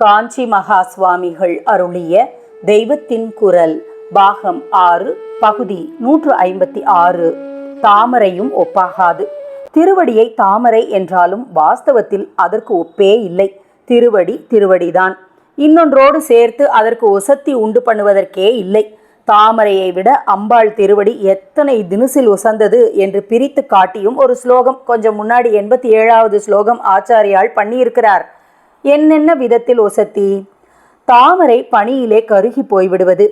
காஞ்சி மகா சுவாமிகள் அருளிய தெய்வத்தின் குரல் பாகம் ஆறு பகுதி நூற்று ஐம்பத்தி ஆறு. தாமரையும் ஒப்பாகாது. திருவடியை தாமரை என்றாலும் வாஸ்தவத்தில் அதற்கு ஒப்பே இல்லை. திருவடி திருவடிதான். இன்னொன்றோடு சேர்த்து அதற்கு ஒசத்தி உண்டு பண்ணுவதற்கே இல்லை. தாமரையை விட அம்பாள் திருவடி எத்தனை தினுசில் உசந்தது என்று பிரித்து காட்டியும் ஒரு ஸ்லோகம். கொஞ்சம் முன்னாடி எண்பத்தி ஏழாவது ஸ்லோகம் ஆச்சாரியால் பண்ணியிருக்கிறார். என்னென்ன விதத்தில் ஒசத்தி? தாமரை பனியிலே கருகி போய்விடுவது.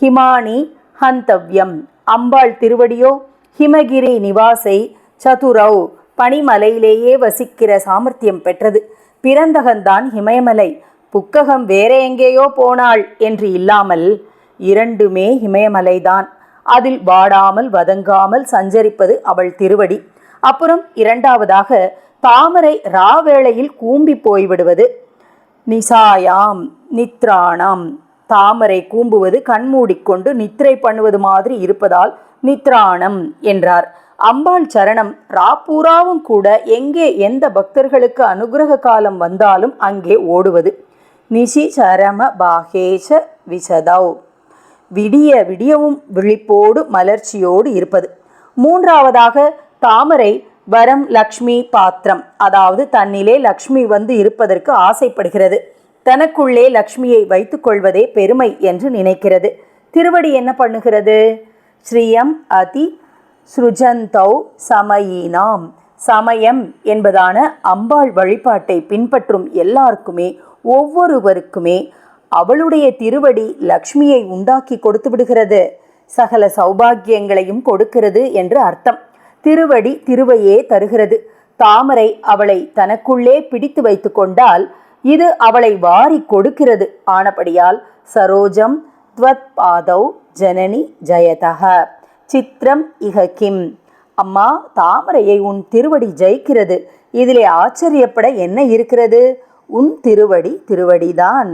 ஹிமானி ஹந்தவ்யம். அம்பாள் திருவடியோ? ஹிமகிரி நிவாசை? சதுரௌ. பனிமலையிலேயே வசிக்கிற சாமர்த்தியம் பெற்றது. பிறந்தகந்தான் ஹிமயமலை. புக்ககம் வேற எங்கேயோ போனாள் என்று இல்லாமல் இரண்டுமே இமயமலைதான் அதில் வாடாமல் வதங்காமல் சஞ்சரிப்பது அவள் திருவடி. அப்புறம் இரண்டாவதாக தாமரை ராவேளையில் கூம்பி போய்விடுவது. நிசாயாம் நித்ராணாம். தாமரை கூம்புவது கண்மூடிக்கொண்டு நித்திரை பண்ணுவது மாதிரி இருப்பதால் நித்ராணம் என்றார். அம்பாள் சரணம் ராப்பூராவும் கூட எங்கே எந்த பக்தர்களுக்கு அனுகிரக காலம் வந்தாலும் அங்கே ஓடுவது. நிஷி சரம பாகேஷ விசதவ் விடிய விடியவும் விழிப்போடு மலர்ச்சியோடு இருப்பது. மூன்றாவதாக தாமரை வரம் லக்ஷ்மி பாத்திரம். அதாவது தன்னிலே லக்ஷ்மி வந்து இருப்பதற்கு ஆசைப்படுகிறது. தனக்குள்ளே லக்ஷ்மியை வைத்துக் கொள்வதே பெருமை என்று நினைக்கிறது. திருவடி என்ன பண்ணுகிறது? ஸ்ரீயம் அதி ஸ்ருஜந்தௌ சமயினாம். சமயம் என்பதான அம்பாள் வழிபாட்டை பின்பற்றும் எல்லாருக்குமே ஒவ்வொருவருக்குமே அவளுடைய திருவடி லக்ஷ்மியை உண்டாக்கி கொடுத்து விடுகிறது. சகல சௌபாகியங்களையும் கொடுக்கிறது என்று அர்த்தம். திருவடி திருவையே தருகிறது. தாமரை அவளை தனக்குள்ளே பிடித்து வைத்து கொண்டால் இது அவளை வாரி கொடுக்கிறது. ஆனபடியால் சரோஜம் துவத் பாதௌ ஜனனி ஜெயதக சித்திரம் இக கிம். அம்மா தாமரையை உன் திருவடி ஜெயிக்கிறது. இதிலே ஆச்சரியப்பட என்ன இருக்கிறது? உன் திருவடி திருவடிதான்.